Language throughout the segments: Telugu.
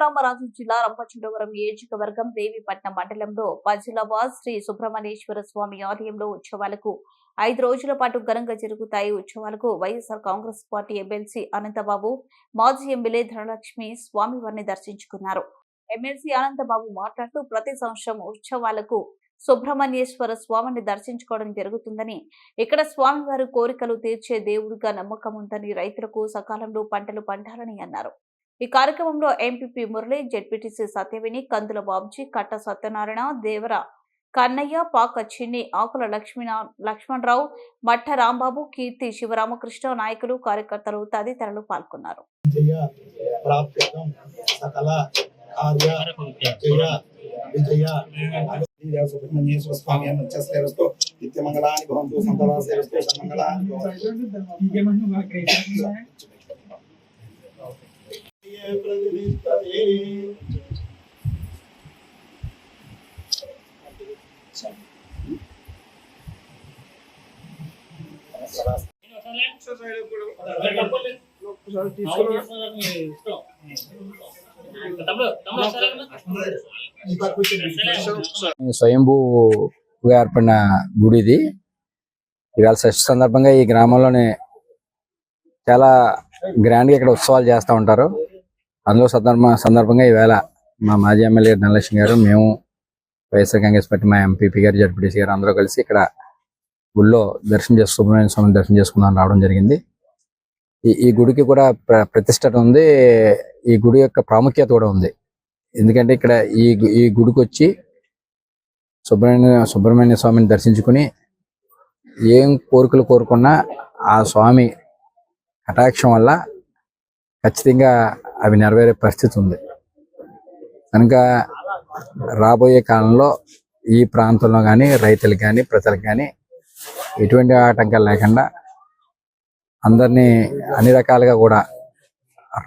సీతారామరాజు జిల్లా రంపచోడవరం నియోజకవర్గం దేవిపట్నం మండలంలో పజిలాబాద్ శ్రీ సుబ్రహ్మణ్యేశ్వర స్వామి ఆలయంలో ఉత్సవాలకు ఐదు రోజుల పాటు ఘనంగా జరుగుతాయి ఉత్సవాలకు YSR Congress party MLC Anantababu మాజీ ఎమ్మెల్యే ధనలక్ష్మి స్వామివారిని దర్శించుకున్నారు. ఎమ్మెల్సీ అనంతబాబు మాట్లాడుతూ ప్రతి సంవత్సరం ఉత్సవాలకు సుబ్రహ్మణ్యేశ్వర స్వామిని దర్శించుకోవడం జరుగుతుందని ఇక్కడ స్వామివారి కోరికలు తీర్చే దేవుడిగా నమ్మకం ఉందని రైతులకు సకాలంలో పంటలు పండాలని అన్నారు. ఈ కార్యక్రమంలో ఎంపీపీ మురళి జెడ్పీటీసీ సత్యవిని కందుల బాబుజీ కట్ట సత్యనారాయణ దేవర కన్నయ్య పాక చిన్ని ఆకుల లక్ష్మీనా లక్ష్మణరావు మట్ట రాంబాబు కీర్తి శివరామకృష్ణ నాయకులు కార్యకర్తలు తదితరులు పాల్గొన్నారు విజయ దేవ సుబ్రహ్మణ్యేశ్వర స్వామి అని వచ్చేస్తూ నిత్యమంగళాని భవంతు సంతవాసేవస్తు సన్మంగళాని భవంతు జయ స్వయంభూ ఏర్పడిన గుడి ఇది. ఇవాళ షష్ఠి సందర్భంగా ఈ గ్రామంలోనే చాలా గ్రాండ్గా ఇక్కడ ఉత్సవాలు చేస్తూ ఉంటారు. అందులో సందర్భ సందర్భంగా ఈవేళ మా మాజీ ఎమ్మెల్యే ధనలక్ష్మి గారు మేము వైఎస్ఆర్ కాంగ్రెస్ పార్టీ మా ఎంపీపీ గారు జడ్పీటీసీ గారు అందరూ కలిసి ఇక్కడ గుళ్ళో దర్శనం చేసు సుబ్రహ్మణ్య స్వామిని దర్శనం చేసుకుందాం రావడం జరిగింది. ఈ ఈ గుడికి కూడా ప్ర- ప్రతిష్టత ఉంది. ఈ గుడి యొక్క ప్రాముఖ్యత కూడా ఉంది. ఎందుకంటే ఇక్కడ ఈ ఈ గుడికి వచ్చి సుబ్రహ్మణ్య సుబ్రహ్మణ్య స్వామిని దర్శించుకుని ఏం కోరికలు కోరుకున్నా ఆ స్వామి కటాక్షం వల్ల ఖచ్చితంగా అవి నెరవేరే పరిస్థితి ఉంది. కనుక రాబోయే కాలంలో ఈ ప్రాంతంలో కానీ రైతులకు కానీ ప్రజలకు కానీ ఎటువంటి ఆటంకాలు లేకుండా అందరినీ అన్ని రకాలుగా కూడా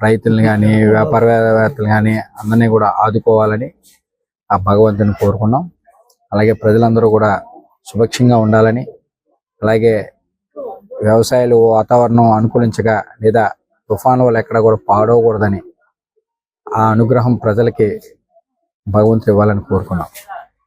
రైతుల్ని కానీ వ్యాపారవేత్తలు కానీ అందరినీ కూడా ఆదుకోవాలని ఆ భగవంతుని కోరుకున్నాం. అలాగే ప్రజలందరూ కూడా సుభిక్షంగా ఉండాలని అలాగే వ్యవసాయాలు వాతావరణం అనుకూలించగా లేదా తుఫాను వల్ల ఎక్కడ కూడా పాడవకూడదని ఆ అనుగ్రహం ప్రజలకి భగవంతుడు ఇవ్వాలని కోరుకున్నాం.